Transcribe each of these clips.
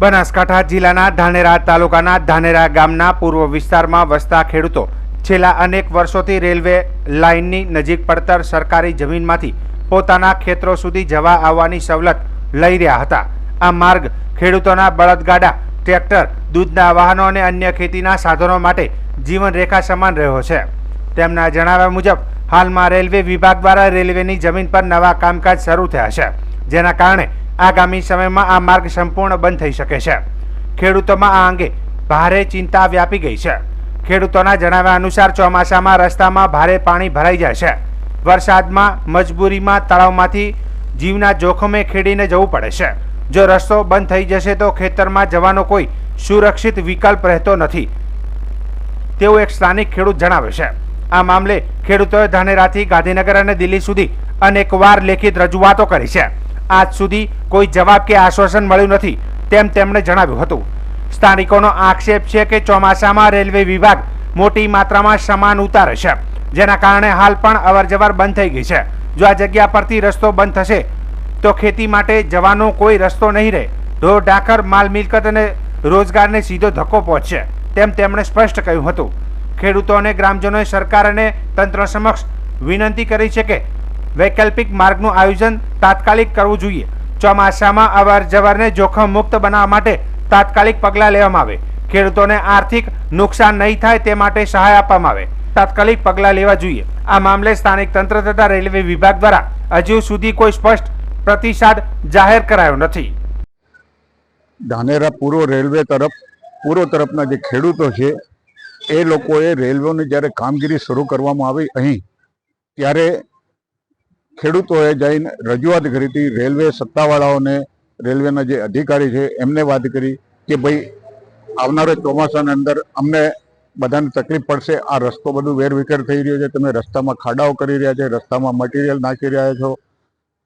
બનાસકાંઠા જિલ્લાના ધાનેરા તાલુકાના ધાનેરા ગામના પૂર્વ વિસ્તારમાં વસતા ખેડૂતો છેલ્લા અનેક વર્ષોથી રેલવે લાઇનની નજીક પડતર સરકારી જમીનમાંથી પોતાના ખેતરો સુધી જવા આવવાની સવલત લઈ રહ્યા હતા. આ માર્ગ ખેડૂતોના બળદગાડા, ટ્રેક્ટર, દૂધના વાહનો અને અન્ય ખેતીના સાધનો માટે જીવનરેખા સમાન રહ્યો છે. તેમના જણાવ્યા મુજબ, હાલમાં રેલવે વિભાગ દ્વારા રેલવેની જમીન પર નવા કામકાજ શરૂ થયા છે, જેના કારણે આગામી સમયમાં આ માર્ગ સંપૂર્ણ બંધ થઈ શકે છે. ખેડૂતોમાં આ અંગે ભારે ચિંતા વ્યાપી ગઈ છે. ખેડૂતોના જણાવ્યા અનુસાર ચોમાસામાં રસ્તામાં ભારે પાણી ભરાઈ જાય છે. વરસાદમાં, મજબૂરીમાં, તળાવમાંથી જીવના જોખમે ખેડીને જવું પડે છે. જો રસ્તો બંધ થઈ જશે તો ખેતરમાં જવાનો કોઈ સુરક્ષિત વિકલ્પ રહેતો નથી. તેવું એક સ્થાનિક ખેડૂત જણાવે છે. આ મામલે ખેડૂતોએ ધાનેરાથી ગાંધીનગર અને દિલ્હી સુધી અનેકવાર લેખિત રજૂઆતો કરી છે. આજ સુધી કોઈ જવાબ કે આશ્વાસન મળ્યું નથી, તેમ તેમણે જણાવ્યું હતું. સ્થાનિકોનો આક્ષેપ છે કે ચોમાસામાં રેલવે વિભાગ મોટી માત્રામાં સામાન ઉતારે છે, જેના કારણે હાલ પણ અવરજવર બંધ થઈ ગઈ છે. જો આ જગ્યા પરથી રસ્તો બંધ થશે, તો ખેતી માટે જવાનો કોઈ રસ્તો નહીં રહે. ઢોર, ઢાકર, માલ મિલકત અને રોજગારને સીધો ધક્કો પહોંચશે, તેમ તેમણે સ્પષ્ટ કહ્યું હતું. ખેડૂતો અને ગ્રામજનોએ સરકાર અને તંત્ર સમક્ષ વિનંતી કરી છે કે વૈકલ્પિક માર્ગનું આયોજન તાત્કાલિક કરવું જોઈએ. ચોમાસામાં અવર જવરને જોખમ મુક્ત બનાવવા માટે તાત્કાલિક પગલાં લેવામાં આવે. ખેડૂતોને આર્થિક નુકસાન નહીં થાય તે માટે સહાય આપવામાં આવે. તાત્કાલિક પગલાં લેવા જોઈએ. આ મામલે સ્થાનિક તંત્ર તથા રેલવે વિભાગ દ્વારા હજુ સુધી કોઈ સ્પષ્ટ પ્રતિસાદ જાહેર કરાયો નથી. ધાનેરા પૂર્વ રેલવે તરફ, પૂર્વ તરફના જે ખેડૂતો છે, એ લોકોએ રેલવેની જ્યારે કામગીરી શરૂ કરવામાં આવી અહીં, ત્યારે ખેડૂતોએ જઈને રજૂઆત કરી હતી. રેલવે સત્તાવાળાઓને, રેલવેના જે અધિકારી છે, એમને વાત કરી કે ભાઈ, આવનારા ચોમાસાની અંદર અમને બધાને તકલીફ પડશે. આ રસ્તો બધું વેરવિખેર થઈ રહ્યો છે. તમે રસ્તામાં ખાડાઓ કરી રહ્યા છે, રસ્તામાં મટીરિયલ નાખી રહ્યા છો.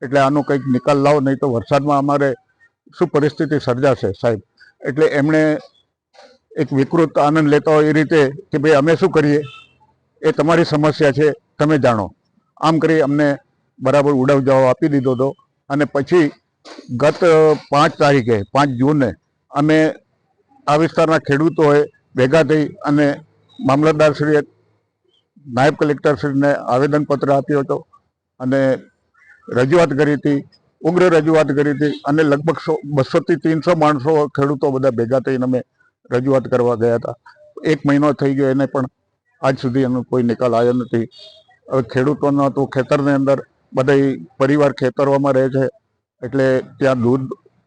એટલે આનો કંઈક નિકાલ લાવો, નહીં તો વરસાદમાં અમારે શું પરિસ્થિતિ સર્જાશે સાહેબ? એટલે એમણે એક વિકૃત આનંદ લેતા હોય એ રીતે કે ભાઈ અમે શું કરીએ? એ તમારી સમસ્યા છે, તમે જાણો. આમ કરી અમને બરાબર ઉડાવ જવાબ આપી દીધો હતો. અને પછી ગત પાંચ તારીખે, પાંચ જૂને અમે આ વિસ્તારના ખેડૂતોએ ભેગા થઈ અને મામલતદારશ્રીએ, નાયબ કલેક્ટરશ્રીને આવેદનપત્ર આપ્યો હતો અને રજૂઆત કરી હતી, ઉગ્ર રજૂઆત કરી હતી અને લગભગ સો, બસોથી ત્રણસો માણસો ખેડૂતો બધા ભેગા થઈને અમે રજૂઆત કરવા ગયા હતા. એક મહિનો થઈ ગયો એને પણ આજ સુધી એનો કોઈ નિકાલ આવ્યો નથી. હવે ખેડૂતોનો તો ખેતરની અંદર બધા પરિવાર ખેતરોમાં રહે છે, એટલે ત્યાં દૂધ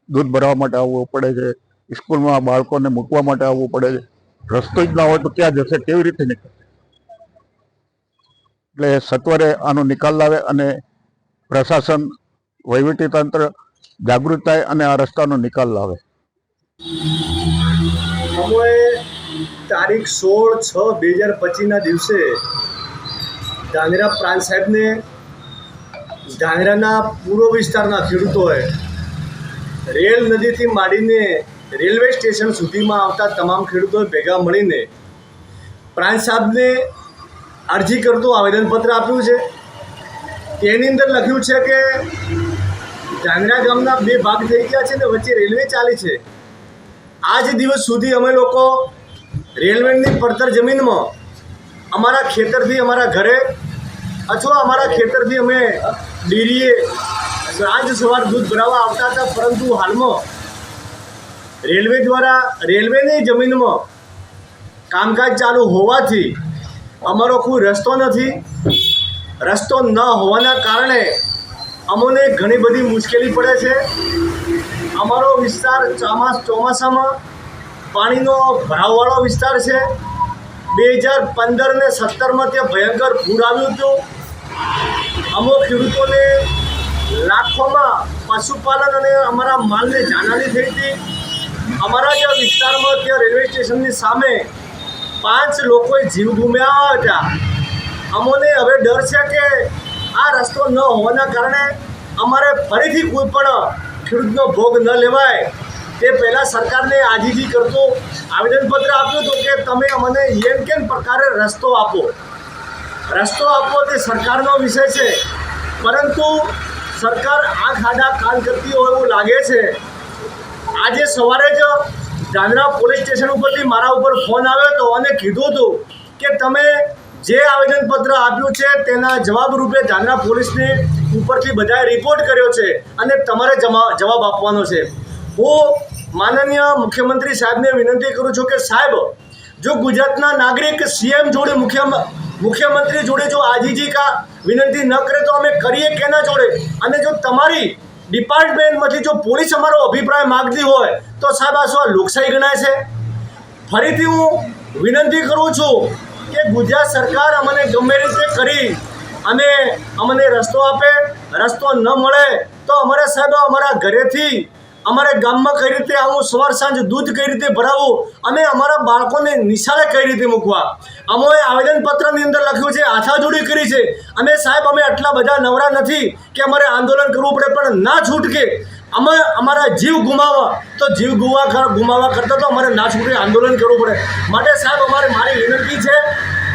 દૂધ ભરવા માટે આવવું પડે છે, સ્કૂલમાં બાળકોને મૂકવા માટે આવવું પડે છે. રસ્તો જ ના હોય તો ક્યાં જશે, કેવી રીતે નીકળશે એટલે સત્વરે આનો નિકાલ લાવે અને પ્રશાસન, વહીવટીતંત્ર જાગૃત થાય અને આ રસ્તાનો નિકાલ લાવે. તારીખ સોળ છ બે હજાર પચીસના દિવસે ધાનેરા પ્રાંત સાહેબને ધાનેરાના પૂર્વ વિસ્તારના ખેડૂતોએ રેલ નદીથી માંડીને રેલવે સ્ટેશન સુધીમાં આવતા તમામ ખેડૂતોએ ભેગા મળીને પ્રાંત સાહેબને અરજી કરતું આવેદનપત્ર આપ્યું છે. તેની અંદર લખ્યું છે કે ધાંગરા ગામના બે ભાગ થઈ ગયા છે ને વચ્ચે રેલવે ચાલી છે. આજ દિવસ સુધી અમે લોકો રેલવેની પડતર જમીનમાં અમારા ખેતરથી અમારા ઘરે અથવા અમારા ખેતરથી અમે ડેરીએ સાંજ સવાર દૂધ ભરાવવા આવતા હતા, પરંતુ હાલમાં રેલવે દ્વારા, રેલવેની જમીનમાં કામકાજ ચાલુ હોવાથી અમારો કોઈ રસ્તો નથી. રસ્તો ન હોવાના કારણે અમને ઘણી બધી મુશ્કેલી પડે છે. અમારો વિસ્તાર ચોમાસ, ચોમાસામાં પાણીનો ભરાવવાળો વિસ્તાર છે. બે હજાર પંદર ને સત્તરમાં ત્યાં ભયંકર પૂર આવ્યું હતું. અમુક ખેડૂતોને લાખોમાં પશુપાલન અને અમારા માલને જાનહાની થઈ હતી. અમારા જે વિસ્તારમાં ત્યાં રેલવે સ્ટેશનની સામે પાંચ લોકોએ જીવ ગુમ્યા હતા. અમોને હવે ડર છે કે આ રસ્તો ન હોવાના કારણે અમારે ફરીથી કોઈ પણ ખેડૂતનો ભોગ ન લેવાય. તે પહેલાં સરકારને આજીજી કરતો આવેદનપત્ર આપ્યું હતું કે તમે અમને એમ કેમ પ્રકારે રસ્તો આપો? રસ્તો આપવો તે સરકારનો વિષય છે. પરંતુ સરકાર આ ખાડા કાન કરતી હોય એવું લાગે છે. આજે સવારે જ ધાંધ્રા પોલીસ સ્ટેશન ઉપરથી મારા ઉપર ફોન આવ્યો હતો અને કીધું હતું કે તમે જે આવેદનપત્ર આપ્યું છે તેના જવાબ રૂપે ધાંધ્રા પોલીસને ઉપરથી બધાએ રિપોર્ટ કર્યો છે અને તમારે જમા, જવાબ આપવાનો છે. હું માનનીય મુખ્યમંત્રી સાહેબને વિનંતી કરું છું કે સાહેબ, જો ગુજરાતના નાગરિક સીએમ જોડે મુખ્ય મુખ્યમંત્રી જોડે જો આજીજી કા વિનંતી ન કરે તો અમે કરીએ કેના જોડે? અને જો તમારી ડિપાર્ટમેન્ટમાંથી જો પોલીસ અમારો અભિપ્રાય માગતી હોય, તો સાહેબ આ શું લોકશાહી ગણાય છે? ફરીથી હું વિનંતી કરું છું કે ગુજરાત સરકાર અમને ગમે રીતે કરી, અને અમને રસ્તો આપે, રસ્તો ન મળે, તો અમારે સાહેબ અમારા ઘરેથી, અમારે ગામમાં કઈ રીતે આવું સવાર સાંજ દૂધ કઈ રીતે ભરાવવું અને અમારા બાળકોને નિશાળે કઈ રીતે મૂકવા? અમોએ આવેદનપત્રની કરી છે. અને સાહેબ, અમે આટલા બધા નવરા નથી કે અમારે આંદોલન કરવું પડે, પણ ના છૂટકે. અમે અમારા જીવ ગુમાવવા, તો જીવ ગુવા ગુમાવવા કરતાં તો અમારે ના છૂટકે આંદોલન કરવું પડે. માટે સાહેબ, અમારે મારી વિનંતી છે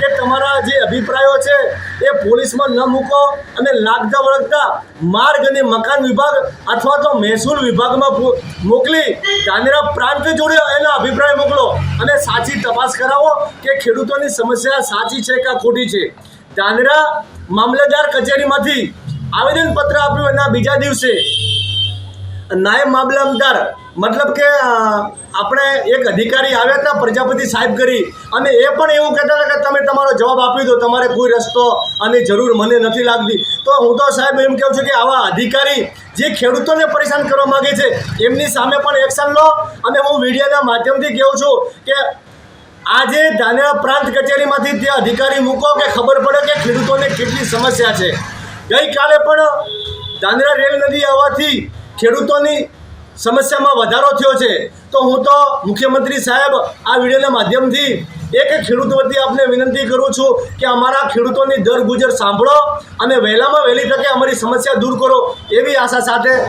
કે તમારા જે અભિપ્રાયો છે, એ પોલીસમાં ન મૂકો અને લાગતા વળગતા માર્ગ અને મકાન વિભાગ અથવા તો મહેસૂલ વિભાગમાં મોકલી ધાનેરા પ્રાંત જોડે એનો અભિપ્રાય મોકલો અને સાચી તપાસ કરાવો કે ખેડૂતોની સમસ્યા સાચી છે કે ખોટી છે. ધાનેરા મામલતદાર કચેરીમાંથી આવેદનપત્ર આપ્યું એના બીજા દિવસે. નાયબ મામલતદાર, મતલબ કે આપણે એક અધિકારી આવ્યા હતા, પ્રજાપતિ સાહેબ કરી, અને એ પણ એવું કહેતા હતા કે તમે તમારો જવાબ આપી દો, તમારે કોઈ રસ્તો અને જરૂર મને નથી લાગતી. તો હું તો સાહેબ એમ કહું છું કે આવા અધિકારી જે ખેડૂતોને પરેશાન કરવા માગે છે, એમની સામે પણ એક્શન લો. અને હું મીડિયાના માધ્યમથી કહું છું કે આજે ધાનેરા પ્રાંત કચેરીમાંથી તે અધિકારી મૂકો કે ખબર પડે કે ખેડૂતોને કેટલી સમસ્યા છે. ગઈકાલે પણ ધાનેરા રેલ નદી આવવાથી ખેડૂતોની સમસ્યામાં વધારો થયો છે. તો હું તો મુખ્યમંત્રી સાહેબ આ વિડીયોના માધ્યમથી એક ખેડૂત વતી આપને વિનંતી કરું છું કે અમારા ખેડૂતોની દર ગુજર સાંભળો અને વહેલામાં વહેલી તકે અમારી સમસ્યા દૂર કરો એવી આશા સાથે